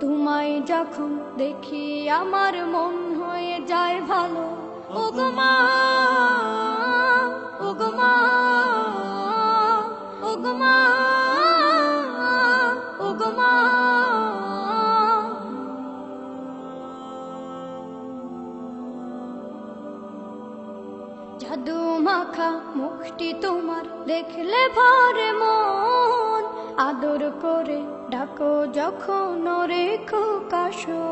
তোমায় যখন দেখি আমার মন হয়ে যায় ভালো। ওগমা ওগমা ওগমা ওগমা জাদু মাখা মুখটি তোমার দেখলে ভরে মন। আদর করে ডাকো যখন রেখো কাশো।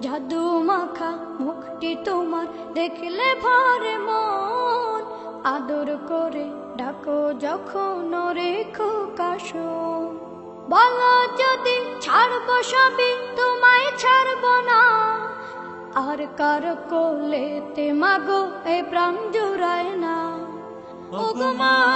জাদু মাখা মুখটি তোমার দেখলে ভরে মন। আদর করে ডাকো যখন রেখো কাশো। বলো যদি ছাড়বো সবই, তোমায় ছাড়বো না। আর কার কোলেতে মাগো এ প্রাণ জুড়ায় না। ওগমা ওগমা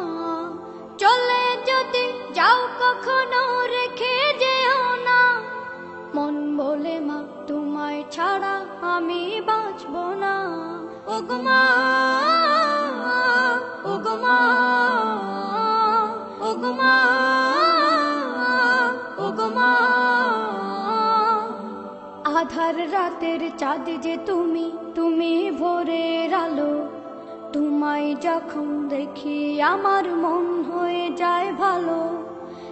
কখনো রেখে যেও না। মন বলে মা তোমায় ছাড়া আমি বাঁচব না। ওগমা ওগমা ওগমা ওগমা আধার রাতের চাঁদ যে তুমি তুমি ভোরের আলো। তোমায় যখন দেখি আমার মন হয়ে যায় ভালো।